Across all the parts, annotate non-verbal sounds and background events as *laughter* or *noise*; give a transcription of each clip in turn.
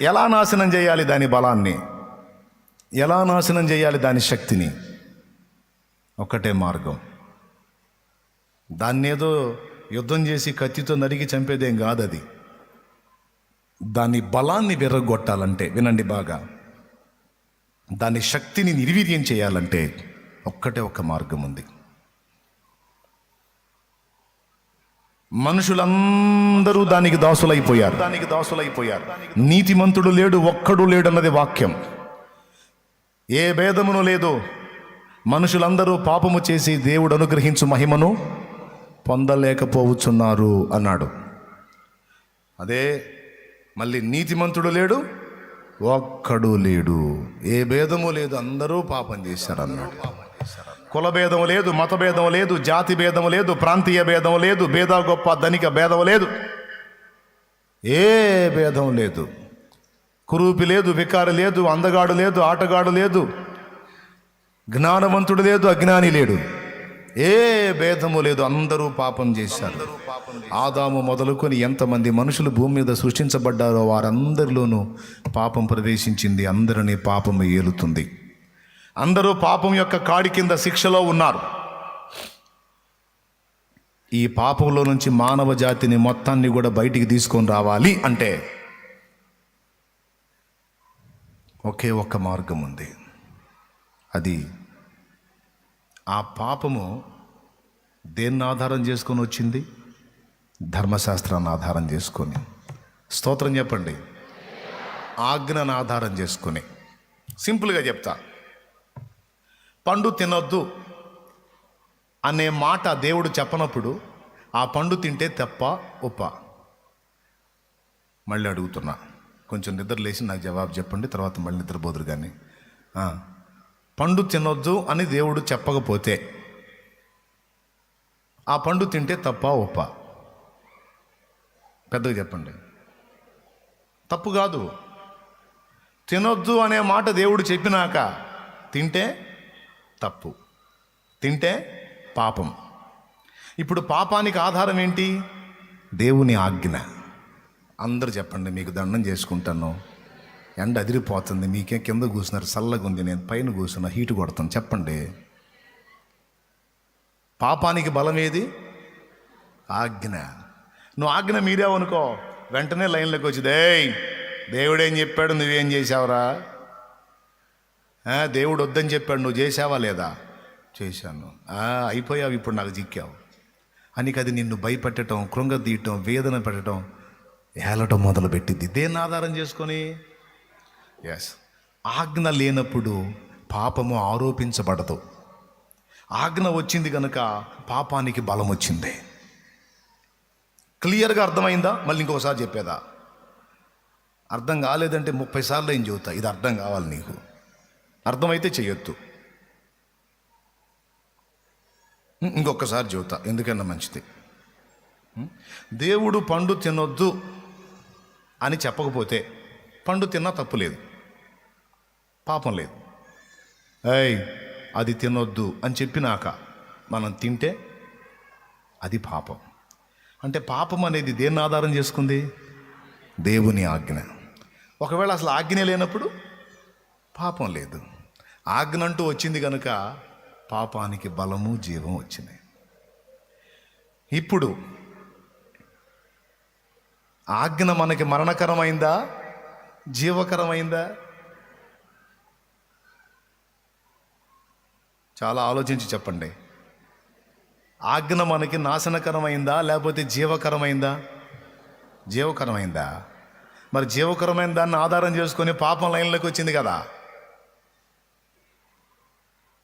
ఎలా నాశనం చేయాలి దాని బలాన్ని? ఎలా నాశనం చేయాలి దాని శక్తిని? ఒక్కటే మార్గం. దాన్ని ఏదో యుద్ధం చేసి కత్తితో నరికి చంపేదేం కాదు అది దాని బలాన్ని విర్రగొట్టాలంటే వినండి బాగా దాని శక్తిని నిర్వీర్యం చేయాలంటే ఒక్కటే ఒక మార్గం ఉంది. మనుషులందరూ దానికి దాసులైపోయారు. దానికి దాసులైపోయారు నీతిమంతుడు లేడు ఒక్కడు లేడన్నది వాక్యం. ఏ భేదమును లేదు. మనుషులందరూ పాపము చేసి దేవుడు అనుగ్రహించు మహిమను పొందలేకపోవచ్చున్నారు అన్నాడు. అదే మళ్ళీ నీతిమంతుడు లేడు ఒక్కడు లేడు. ఏ భేదము లేదు అందరూ పాపం చేశారు అన్నాడు కులభేదం లేదు మత భేదం లేదు జాతి భేదం లేదు ప్రాంతీయ భేదం లేదు భేద గొప్ప ధనిక భేదం లేదు. ఏ భేదం లేదు. కురూపి లేదు వికారి లేదు అందగాడు లేదు ఆటగాడు లేదు జ్ఞానవంతుడు లేదు అజ్ఞాని లేడు. ఏ భేదము లేదు అందరూ పాపం చేశారు. ఆదాము మొదలుకొని ఎంతమంది మనుషులు భూమి మీద సృష్టించబడ్డారో వారందరిలోనూ పాపం ప్రవేశించింది అందరినీ పాపము ఏలుతుంది. అందరూ పాపం యొక్క కాడి కింద శిక్షలో ఉన్నారు. ఈ పాపంలో నుంచి మానవ జాతిని మొత్తాన్ని కూడా బయటికి తీసుకొని రావాలి అంటే ఒకే ఒక్క మార్గం ఉంది. అది ఆ పాపము దేన్ని ఆధారం చేసుకొని వచ్చింది? ధర్మశాస్త్రాన్ని ఆధారం చేసుకొని. స్తోత్రం చెప్పండి. ఆజ్ఞను ఆధారం చేసుకొని. సింపుల్గా చెప్తా. పండు తినొద్దు అనే మాట దేవుడు చెప్పనప్పుడు ఆ పండు తింటే తెప్ప ఉప్ప. మళ్ళీ అడుగుతున్నా. కొంచెం నిద్ర లేచి నాకు జవాబు చెప్పండి తర్వాత మళ్ళీ నిద్రపోదురు కానీ పండు తినొద్దు అని దేవుడు చెప్పకపోతే ఆ పండు తింటే తప్ప ఉప్ప. పెద్దగా చెప్పండి. తప్పు కాదు. తినొద్దు అనే మాట దేవుడు చెప్పినాక తింటే తప్పు. తింటే పాపం. ఇప్పుడు పాపానికి ఆధారం ఏంటి? దేవుని ఆజ్ఞ. అందరు చెప్పండి మీకు దండం చేసుకుంటాను. ఎండ అదిరిపోతుంది మీకే కింద కూసినారు చల్లగా ఉంది నేను పైన కూర్చున్నా హీటు కొడతాను చెప్పండి. పాపానికి బలం ఏది? ఆజ్ఞ. నువ్వు ఆజ్ఞ మీరేవనుకో వెంటనే లైన్లోకి వచ్చి దేయ్ దేవుడేం చెప్పాడు నువ్వేం చేసావురా దేవుడు వద్దని చెప్పాడు నువ్వు చేసావా లేదా? చేశాను. అయిపోయావు ఇప్పుడు నాకు చిక్కావు. అనికి అది నిన్ను భయపెట్టడం కృంగతీయటం వేదన పెట్టడం ఏలటం మొదలుపెట్టింది. దేన్ని ఆధారం చేసుకొని? ఎస్ ఆజ్ఞ లేనప్పుడు పాపము ఆరోపించబడదు. ఆజ్ఞ వచ్చింది కనుక పాపానికి బలం వచ్చింది. క్లియర్గా అర్థమైందా? మళ్ళీ ఇంకోసారి చెప్పేదా? అర్థం కాలేదంటే ముప్పై సార్లు ఏం చెబుతా? ఇది అర్థం కావాలి నీకు. అర్థమైతే చెయ్యొద్దు. ఇంకొకసారి చెబుతా ఎందుకన్నా మంచిది? దేవుడు పండు తినొద్దు అని చెప్పకపోతే పండు తిన్నా తప్పు లేదు. పాపం లేదు. ఏయ్ అది తినొద్దు అని చెప్పినాక మనం తింటే అది పాపం. అంటే పాపం అనేది దేన్ని ఆధారం చేసుకుంది? దేవుని ఆజ్ఞ. ఒకవేళ అసలు ఆజ్ఞ లేనప్పుడు పాపం లేదు. ఆజ్ఞంటూ వచ్చింది కనుక పాపానికి బలము జీవం వచ్చినాయి. ఇప్పుడు ఆజ్ఞ మనకి మరణకరమైందా? జీవకరమైందా? చాలా ఆలోచించి చెప్పండి. ఆజ్ఞ మనకి నాశనకరమైందా? లేకపోతే జీవకరమైందా? జీవకరమైందా? మరి జీవకరమైన దాన్ని ఆధారం చేసుకొని పాపం లైన్లోకి వచ్చింది కదా.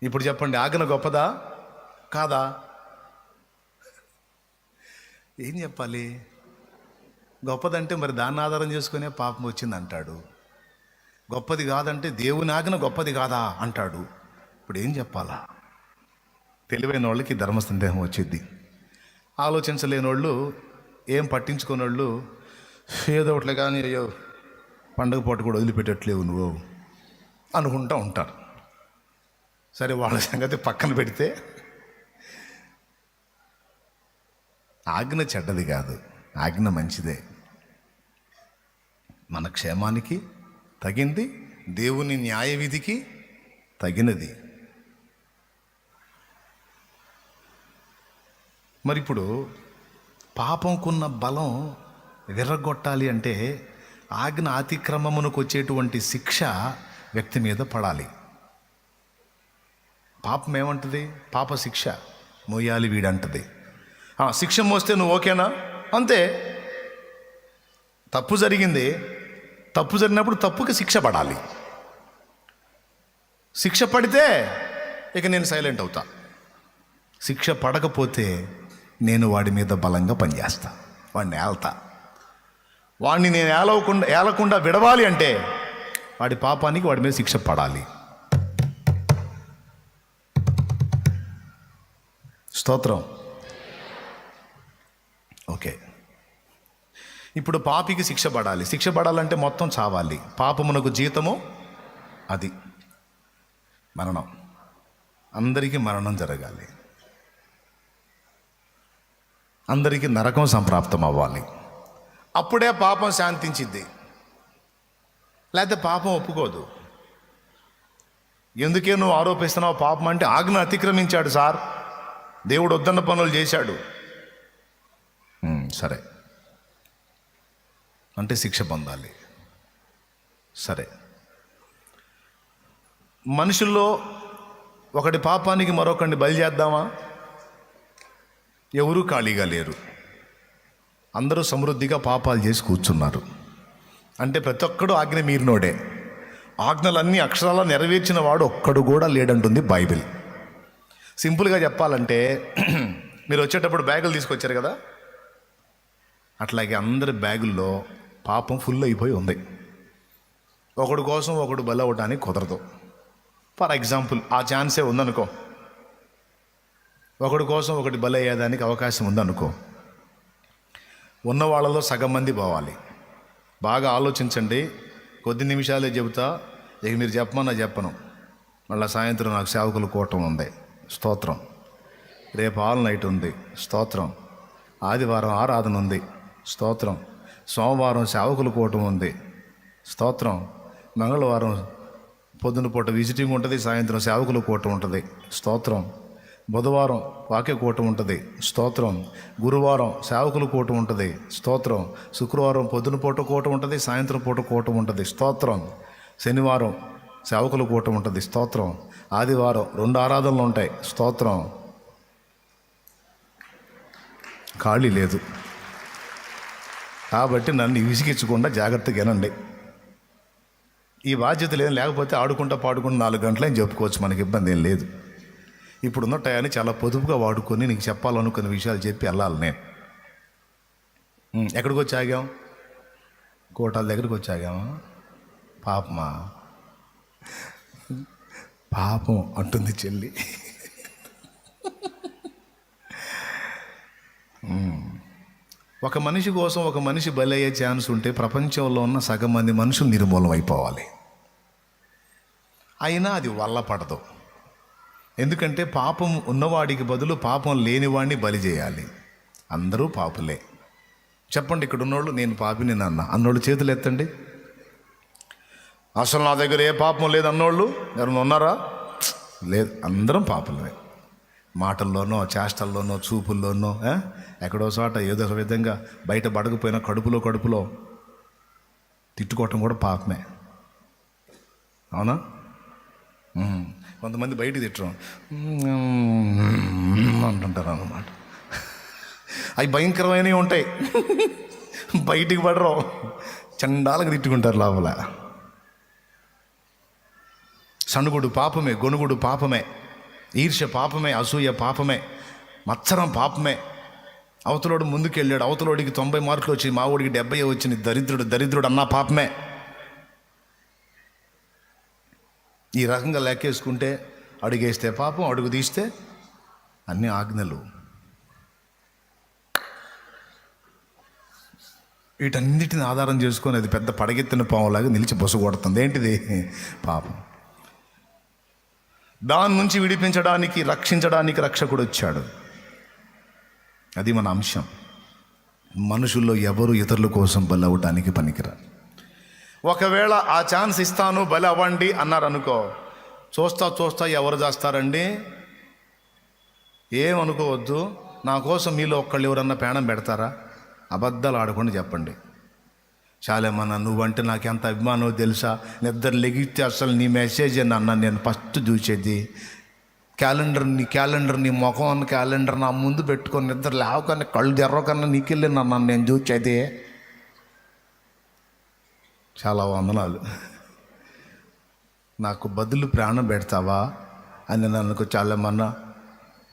ఇప్పుడు చెప్పండి ఆజ్ఞ గొప్పదా? కాదా? ఏం చెప్పాలి? గొప్పదంటే మరి దాన్ని ఆధారం చేసుకునే పాపం వచ్చింది అంటాడు గొప్పది కాదంటే దేవుని ఆజ్ఞ గొప్పది కాదా అంటాడు. ఇప్పుడు ఏం చెప్పాలా? తెలివైన వాళ్ళకి ధర్మ సందేహం వచ్చింది ఆలోచించలేని వాళ్ళు ఏం పట్టించుకునే వాళ్ళు ఏదో ఒకటి కానీ అయ్యో పండగ పూట కూడా వదిలిపెట్టట్లేవు నువ్వు అనుకుంటూ ఉంటారు. సరే వాళ్ళ సంగతి పక్కన పెడితే ఆజ్ఞ చెడ్డది కాదు ఆజ్ఞ మంచిదే. మన క్షేమానికి తగింది దేవుని న్యాయ విధికి తగినది. మరి ఇప్పుడు పాపంకున్న బలం విర్రగొట్టాలి అంటే ఆజ్ఞ అతిక్రమమునకు వచ్చేటువంటి శిక్ష వ్యక్తి మీద పడాలి. పాపం ఏమంటుంది? పాప శిక్ష మోయాలి వీడంటది. శిక్ష మోస్తే నువ్వు ఓకేనా? అంతే. తప్పు జరిగింది. తప్పు జరిగినప్పుడు తప్పుకి శిక్ష పడాలి. శిక్ష పడితే ఇక నేను సైలెంట్ అవుతా. శిక్ష పడకపోతే నేను వాడి మీద బలంగా పనిచేస్తా. వాడిని ఏల్తా. వాడిని నేను ఏలవకుండా ఏలకుండా విడవాలి అంటే వాడి పాపానికి వాడి మీద శిక్ష పడాలి. స్తోత్రం. ఓకే. ఇప్పుడు పాపికి శిక్ష పడాలి. శిక్ష పడాలంటే మొత్తం చావాలి. పాపమునకు జీతము అది. మరణం. అందరికీ మరణం జరగాలి. అందరికీ నరకం సంప్రాప్తం అవ్వాలి అప్పుడే పాపం శాంతించిద్ది. లేకపోతే పాపం ఒప్పుకోదు. ఎందుకే నువ్వు ఆరోపిస్తున్నావు? పాపం అంటే ఆజ్ఞ అతిక్రమించాడు సార్. దేవుడు వద్దన్న పనులు చేశాడు. సరే. అంటే శిక్ష పొందాలి. సరే. మనుషుల్లో ఒకటి పాపానికి మరొకరిని బలి చేద్దామా? ఎవరూ ఖాళీగా లేరు. అందరూ సమృద్ధిగా పాపాలు చేసి కూర్చున్నారు. అంటే ప్రతి ఒక్కడు ఆజ్ఞ మీరినోడే. ఆజ్ఞలన్నీ అక్షరాల నెరవేర్చిన వాడు ఒక్కడు కూడా లేడంటుంది బైబిల్. సింపుల్గా చెప్పాలంటే *clears throat* మీరు వచ్చేటప్పుడు బ్యాగులు తీసుకొచ్చారు కదా? అట్లాగే అందరి బ్యాగుల్లో పాపం ఫుల్ అయిపోయి ఉంది. ఒకడు కోసం ఒకడు బల అవ్వడానికి కుదరదు. ఫర్ ఎగ్జాంపుల్ ఆ ఛాన్సే ఉందనుకో. ఒకడి కోసం ఒకటి బల అయ్యేదానికి అవకాశం ఉందనుకో. ఉన్న వాళ్ళలో సగం మంది పోవాలి. బాగా ఆలోచించండి. కొద్ది నిమిషాలే చెబుతా. ఇక మీరు చెప్పమన్నా చెప్పను. మళ్ళీ సాయంత్రం నాకు సేవకులు కూటం ఉంది. స్తోత్రం. రేపు ఆల్ నైట్ ఉంది. స్తోత్రం. ఆదివారం ఆరాధన ఉంది. స్తోత్రం. సోమవారం సేవకులు కూటం ఉంది. స్తోత్రం. మంగళవారం పొద్దున పూట విజిటింగ్ ఉంటుంది. సాయంత్రం సేవకులు కూటం ఉంటుంది. స్తోత్రం. బుధవారం వాక్య కూటం ఉంటుంది. స్తోత్రం. గురువారం సేవకులు కూటం ఉంటుంది. స్తోత్రం. శుక్రవారం పొద్దున పూట కూటం ఉంటుంది. సాయంత్రం పూట కూటం ఉంటుంది. స్తోత్రం. శనివారం సేవకులు కూటం ఉంటుంది. స్తోత్రం. ఆదివారం రెండు ఆరాధనలు ఉంటాయి. స్తోత్రం. ఖాళీ లేదు. కాబట్టి నన్ను విసిగించకుండా జాగ్రత్తగా వినండి. ఈ బాధ్యత లేదు లేకపోతే ఆడుకుంటా పాడుకుంటా నాలుగు గంటలని చెప్పుకోవచ్చు. మనకి ఇబ్బంది ఏం లేదు. ఇప్పుడున్న టయాన్ని చాలా పొదుపుగా వాడుకొని నీకు చెప్పాలనుకున్న విషయాలు చెప్పి వెళ్ళాలి నేను. ఎక్కడికి వచ్చి ఆగాం? కోటాల దగ్గరికి వచ్చి ఆగామా? పాపమా? పాపం అంటుంది చెల్లి. ఒక మనిషి కోసం ఒక మనిషి బలయ్యే ఛాన్స్ ఉంటే ప్రపంచంలో ఉన్న సగం మంది మనుషులు నిర్మూలం అయిపోవాలి. అయినా అది వల్ల పడదు. ఎందుకంటే పాపం ఉన్నవాడికి బదులు పాపం లేనివాడిని బలి చేయాలి. అందరూ పాపులే. చెప్పండి ఇక్కడ ఉన్నోళ్ళు నేను పాపిని నాన్న. అన్నోళ్ళు చేతులు ఎత్తండి. అసలు నా దగ్గర ఏ పాపం లేదు అన్నోళ్ళు? ఎవరైనా ఉన్నారా? లేదు అందరం పాపలమే. మాటల్లోనో చేష్టల్లోనో చూపుల్లోనో ఎక్కడో చోట ఏదో ఒక విధంగా బయట పడకపోయినా కడుపులో కడుపులో తిట్టుకోవటం కూడా పాపమే. అవునా? కొంతమంది బయట తిట్టడం అంటుంటారు అన్నమాట. అవి భయంకరమైనవి ఉంటాయి. బయటికి పడరు. చండాలకు తిట్టుకుంటారు లోపల. సణుగుడు పాపమే గొనుగుడు పాపమే ఈర్ష్య పాపమే అసూయ పాపమే మత్సరం పాపమే. అవతలోడు ముందుకెళ్ళాడు అవతలోడికి తొంభై మార్కులు వచ్చి మా ఊడికి డెబ్బై వచ్చింది దరిద్రుడు దరిద్రుడు అన్నా పాపమే. ఈ రకంగా లెక్కేసుకుంటే అడుగేస్తే పాపం అడుగు తీస్తే అన్ని ఆజ్ఞలు. వీటన్నిటిని ఆధారం చేసుకొని అది పెద్ద పడగెత్తిన పాములాగా నిలిచి బొసగొడుతుంది. ఏంటిది? పాపం. దాని నుంచి విడిపించడానికి రక్షించడానికి రక్షకుడు వచ్చాడు. అది మన అంశం. మనుషుల్లో ఎవరు ఇతరుల కోసం బలి అవ్వడానికి పనికిరా ఒకవేళ ఆ ఛాన్స్ ఇస్తాను బలి అవ్వండి అన్నారు అనుకో చూస్తా చూస్తా ఎవరు చేస్తారండి? ఏమనుకోవద్దు నా కోసం మీలో ఒక్కళ్ళు ఎవరన్నా పేణం పెడతారా? అబద్ధాలు ఆడకుండా చెప్పండి. చాలేమన్నా నువ్వంటే నాకు ఎంత అభిమానమో తెలుసా? నిద్ర లెగిస్తే అసలు నీ మెసేజ్ అన్న నేను ఫస్ట్ చూసేది. క్యాలెండర్ నీ క్యాలెండర్ నీ ముఖం అన్న క్యాలెండర్ నా ముందు పెట్టుకొని నిద్ర లేవకన్నా కళ్ళు తెర్రకన్నా నీకెళ్ళి నన్ను నేను చూసేది. చాలా వందనాలు. నాకు బదులు ప్రాణం పెడతావా? అని నన్ను చాలామన్నా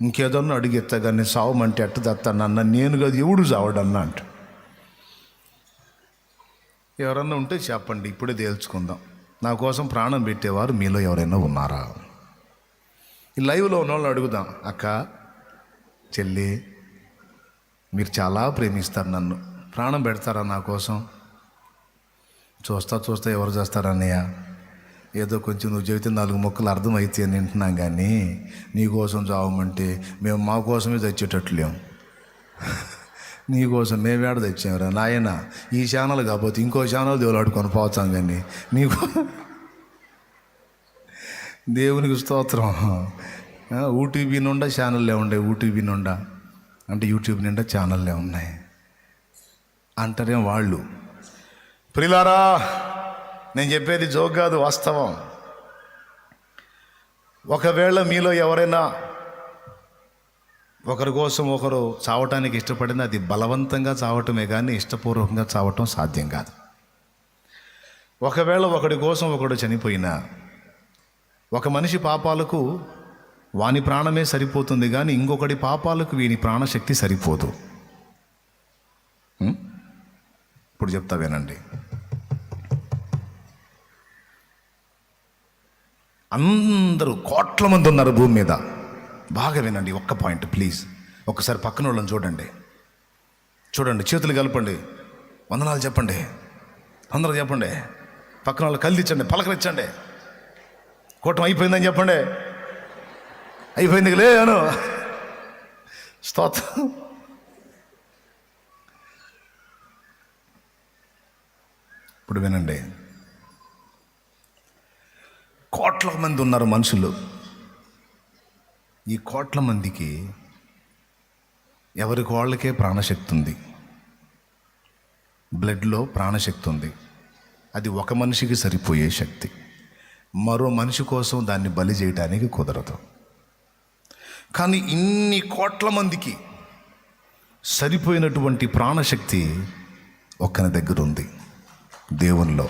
ఇంకేదన్నా అడిగిస్తా కానీ సావమంటే ఎట్ట తెస్తానన్న నేను కదా ఎవడు చావడన్నా అంట ఎవరన్నా ఉంటే చెప్పండి ఇప్పుడే తేల్చుకుందాం. నా కోసం ప్రాణం పెట్టేవారు మీలో ఎవరైనా ఉన్నారా? ఈ లైవ్లో ఉన్న వాళ్ళు అడుగుదాం. అక్క చెల్లి మీరు చాలా ప్రేమిస్తారు నన్ను. ప్రాణం పెడతారా నా కోసం? చూస్తా చూస్తా ఎవరు చేస్తారన్నయ్య ఏదో కొంచెం నువ్వు చెబితే నాలుగు మొక్కలు అర్థమైతే అని వింటున్నాం కానీ నీ కోసం చావమంటే మేము మా కోసమే తెచ్చేటట్లేం నీకోసం మేము మేమేడ తెచ్చాంరా? నాయన ఈ ఛానల్ కాకపోతే ఇంకో ఛానల్ దేవులాడుకొని పోతాం కానీ నీకు దేవునికి స్తోత్రం. ఆ, ఊటీవీ నుండా ఛానల్లే ఉండే ఊటీవీ నుండా. అంటే యూట్యూబ్ నిండా ఛానల్లే ఉన్నాయి. అంటారేం వాళ్ళు? ప్రిలారా నేను చెప్పేది జోక్ కాదు వాస్తవం. ఒకవేళ మీలో ఎవరైనా ఒకరి కోసం ఒకరు చావటానికి ఇష్టపడిన అది బలవంతంగా చావటమే కానీ ఇష్టపూర్వకంగా చావటం సాధ్యం కాదు. ఒకవేళ ఒకడి కోసం ఒకడు చనిపోయినా ఒక మనిషి పాపాలకు వాని ప్రాణమే సరిపోతుంది కానీ ఇంకొకటి పాపాలకు వీని ప్రాణశక్తి సరిపోదు. ఇప్పుడు చెప్తా వినండి. అందరూ కోట్ల మంది ఉన్నారు భూమి మీద. బాగా వినండి ఒక్క పాయింట్ ప్లీజ్. ఒక్కసారి పక్కన వాళ్ళని చూడండి. చూడండి చేతులు కలపండి. వందనాలు చెప్పండి. అందరూ చెప్పండి. పక్కన వాళ్ళు కల్దించండి పలకరించండి కూటం అయిపోయిందని చెప్పండి. అయిపోయింది లే అను. స్తోత్రం. ఇప్పుడు వినండి. కోట్ల మంది ఉన్నారు మనుషులు. ఈ కోట్ల మందికి ఎవరికి వాళ్ళకే ప్రాణశక్తి ఉంది? బ్లడ్లో ప్రాణశక్తి ఉంది. అది ఒక మనిషికి సరిపోయే శక్తి. మరో మనిషి కోసం దాన్ని బలి చేయడానికి కుదరదు. కానీ ఇన్ని కోట్ల మందికి సరిపోయినటువంటి ప్రాణశక్తి ఒక్కని దగ్గర ఉంది దేవునిలో.